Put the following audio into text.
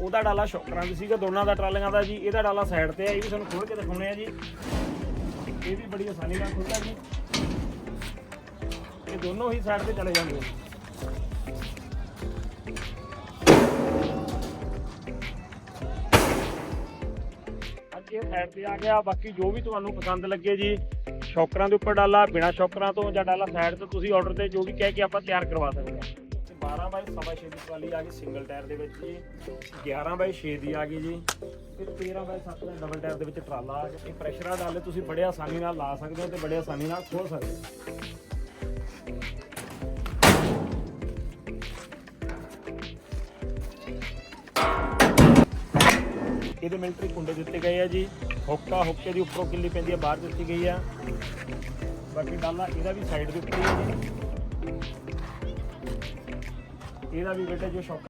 ਉਹਦਾ ਡਾਲਾ ਸ਼ੌਕਰਾਂ ਦੀ ਸੀਗਾ, ਦੋਨਾਂ ਦਾ ਟਰਾਲੀਆਂ ਦਾ ਜੀ, ਇਹਦਾ ਡਾਲਾ ਸਾਈਡ ਤੇ ਹੈ ਇਹ ਵੀ ਤੁਹਾਨੂੰ ਖੋਲ ਕੇ ਦਿਖਾਉਣੇ ਆ ਜੀ। ਇਹ ਵੀ ਬੜੀ ਆਸਾਨੀ ਨਾਲ ਖੁੱਲਦਾ ਜੀ। ਇਹ ਦੋਨੋਂ ਹੀ ਸਾਈਡ ਤੇ ਚਲੇ ਜਾਂਦੇ ਨੇ ਅੱਜ ਇਹ ਸਾਈਡ ਤੇ ਆ ਗਿਆ, ਬਾਕੀ ਜੋ ਵੀ ਤੁਹਾਨੂੰ ਪਸੰਦ ਲੱਗੇ ਜੀ, ਸ਼ੌਕਰਾਂ ਦੇ ਉੱਪਰ ਡਾਲਾ, ਬਿਨਾ ਸ਼ੌਕਰਾਂ ਤੋਂ ਜਾਂ ਡਾਲਾ ਸਾਈਡ ਤੋਂ ਤੁਸੀਂ ਆਰਡਰ ਤੇ ਜੋ ਵੀ ਕਹਿ ਕੇ ਆਪਾਂ ਤਿਆਰ ਕਰਵਾ ਸਕਦੇ ਹਾਂ 12 ਬਾਈ ਸਵਾ ਛੇ ਦੀ ਟਰਾਲੀ ਆ ਗਈ ਸਿੰਗਲ ਟਾਇਰ ਦੇ ਵਿੱਚ ਜੀ। 11 ਬਾਈ 6 ਦੀ ਆ ਗਈ ਜੀ। ਤੇ 13 ਬਾਈ 7 ਦਾ ਡਬਲ ਟਾਇਰ ਦੇ ਵਿੱਚ ਟਰਾਲਾ ਆ ਗਿਆ। ਇਹ ਪ੍ਰੈਸ਼ਰ ਵਾਲਾ ਡਾਲੇ ਤੁਸੀਂ ਬੜੇ ਆਸਾਨੀ ਨਾਲ ਲਾ ਸਕਦੇ ਹੋ ਤੇ ਬੜੇ ਆਸਾਨੀ ਨਾਲ ਖੋਲ ਸਕਦੇ ਹੋ। ਇਹਦੇ ਮਿਲਟਰੀ ਕੁੰਡੇ ਦਿੱਤੇ ਗਏ ਆ ਜੀ। ਹੁੱਕਾ ਹੁੱਕੇ ਦੀ ਉੱਪਰੋਂ ਕਿੱਲੀ ਪੈਂਦੀ ਆ, ਬਾਹਰ ਦਿੱਤੀ ਗਈ ਆ। ਬਾਕੀ ਡਾਲਾ ਇਹਦਾ ਵੀ ਸਾਈਡ ਦੇ ਉੱਤੇ ਹੈ ਜੀ। ਇਹਦਾ ਵੀ ਬੇਟਾ ਜੋ ਸ਼ੌਕ